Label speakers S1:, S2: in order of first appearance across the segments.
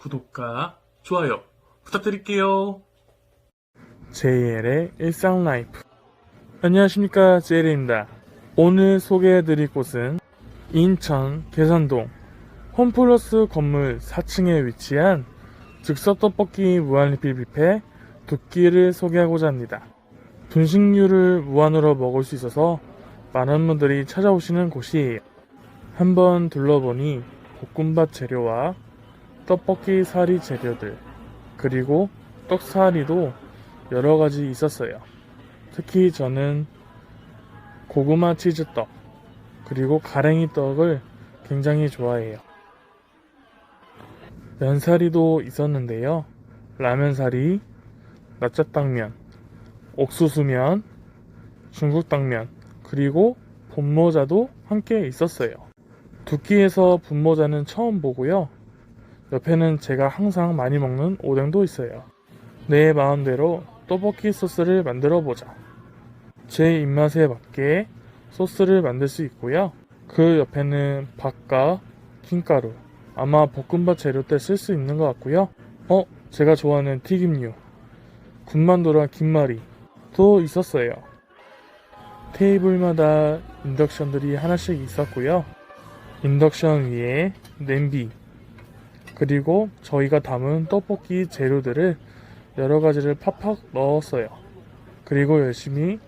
S1: 구독과 좋아요 부탁드릴게요. JL의 일상 라이프. 안녕하십니까, JL입니다. 오늘 소개해드릴 곳은 인천 계산동 홈플러스 건물 4층에 위치한 즉석 떡볶이 무한리필 뷔페 두 끼를 소개하고자 합니다. 분식류를 무한으로 먹을 수 있어서 많은 분들이 찾아오시는 곳이에요. 한번 둘러보니 볶음밥 재료와 떡볶이 사리 재료들 그리고 떡사리도 여러 가지 있었어요. 특히 저는 고구마 치즈떡 그리고 가랭이 떡을 굉장히 좋아해요. 면사리도 있었는데요. 라면사리, 나짜땅면, 옥수수면, 중국땅면, 그리고 분모자도 함께 있었어요. 두끼에서 분모자는 처음 보고요. 옆에는 제가 항상 많이 먹는 오뎅도 있어요. 내 마음대로 떡볶이 소스를 만들어 보자. 제 입맛에 맞게 소스를 만들 수 있고요. 그 옆에는 밥과 김가루, 아마 볶음밥 재료 때 쓸 수 있는 것 같고요. 어, 제가 좋아하는 튀김류, 군만두랑 김말이도 있었어요. 테이블마다 인덕션들이 하나씩 있었고요. 인덕션 위에 냄비, 그리고 저희가 담은 떡볶이 재료들을 여러 가지를 팍팍 넣었어요. 그리고 열심히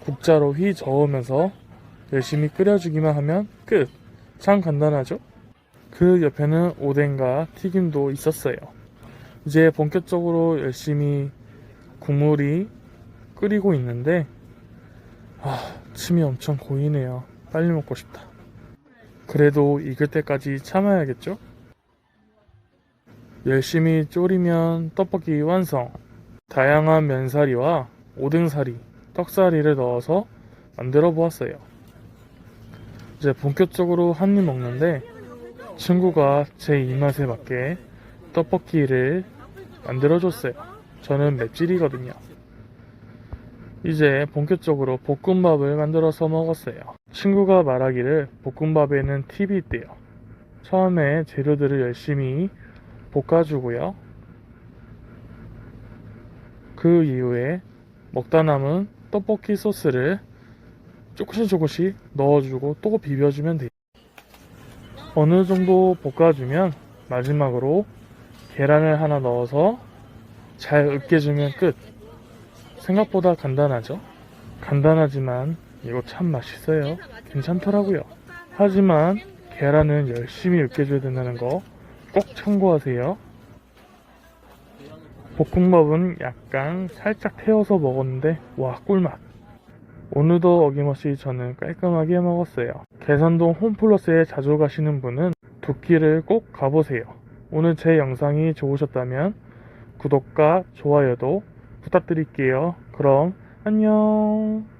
S1: 국자로 휘 저으면서 열심히 끓여주기만 하면 끝. 참 간단하죠? 그 옆에는 오뎅과 튀김도 있었어요. 이제 본격적으로 열심히 국물이 끓이고 있는데, 아, 침이 엄청 고이네요. 빨리 먹고 싶다. 그래도 익을 때까지 참아야겠죠? 열심히 졸이면 떡볶이 완성. 다양한 면사리와 오뎅사리, 떡사리를 넣어서 만들어 보았어요. 이제 본격적으로 한 입 먹는데 친구가 제 입맛에 맞게 떡볶이를 만들어 줬어요. 저는 맵찔이거든요. 이제 본격적으로 볶음밥을 만들어서 먹었어요. 친구가 말하기를 볶음밥에는 팁이 있대요. 처음에 재료들을 열심히 볶아주고요. 그 이후에 먹다 남은 떡볶이 소스를 조금씩 조금씩 넣어주고 또 비벼주면 돼요. 어느 정도 볶아주면 마지막으로 계란을 하나 넣어서 잘 으깨주면 끝. 생각보다 간단하죠? 간단하지만 이거 참 맛있어요. 괜찮더라고요. 하지만 계란은 열심히 으깨줘야 된다는 거 꼭 참고하세요. 볶음밥은 약간 살짝 태워서 먹었는데 와 꿀맛. 오늘도 어김없이 저는 깔끔하게 먹었어요. 계산동 홈플러스에 자주 가시는 분은 두 끼를 꼭 가보세요. 오늘 제 영상이 좋으셨다면 구독과 좋아요도 부탁드릴게요. 그럼 안녕.